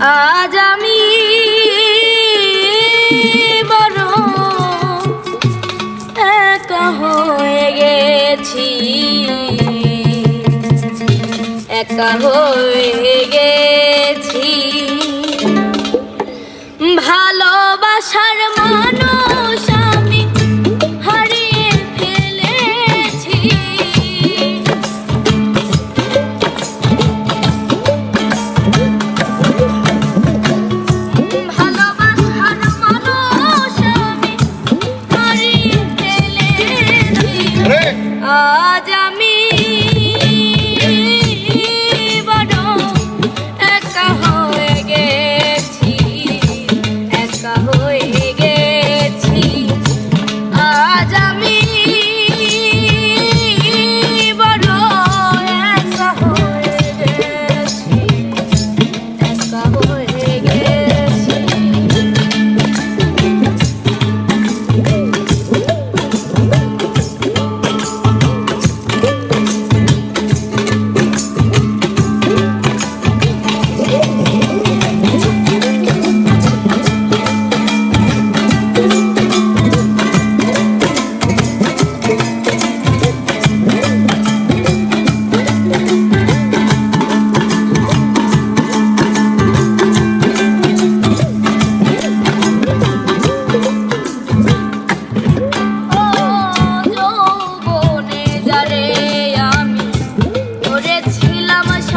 আজ আমি বড় একা হয়ে গেছি। একা হয়ে গেছি। ভালোবাসার মানুষ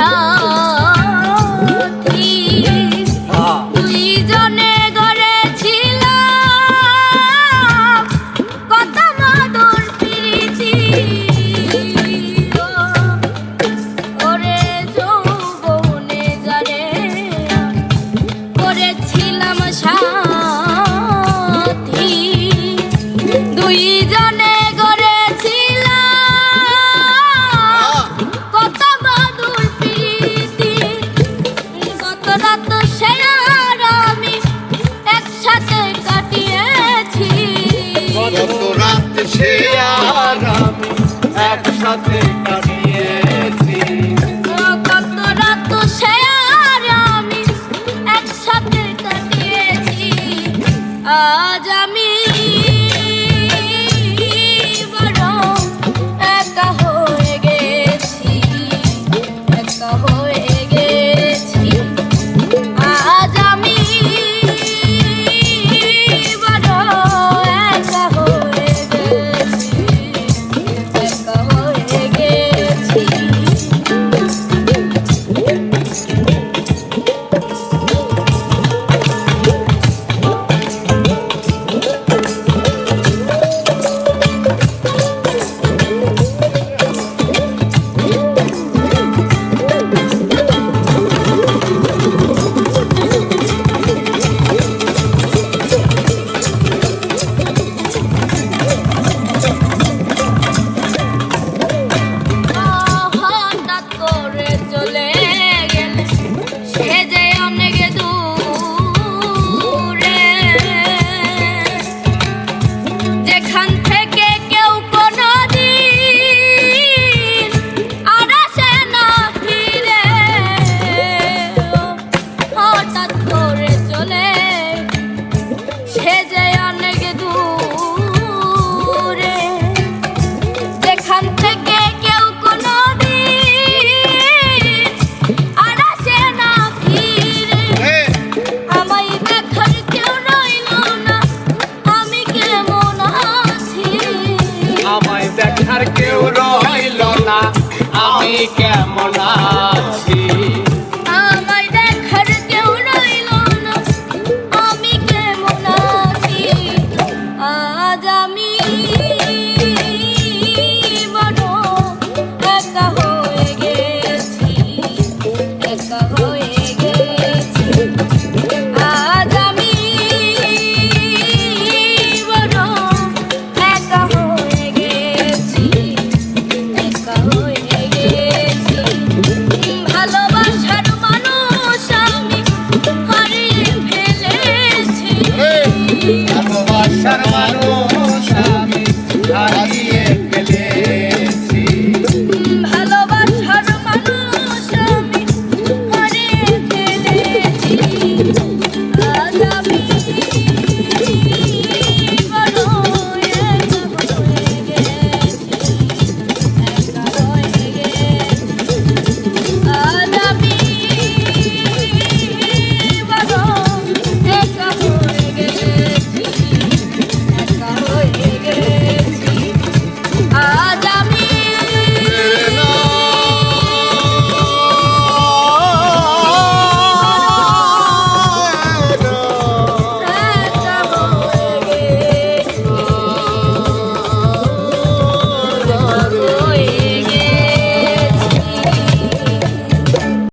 Oh. সাথে আর আমি একসাথে কাটি যে অনেক দূরে যেখান থেকে কেউ কোনো কেউ না আমি কেমন আছি? দেখার কেউ রইল না আমি কেমন আছি? Charmano.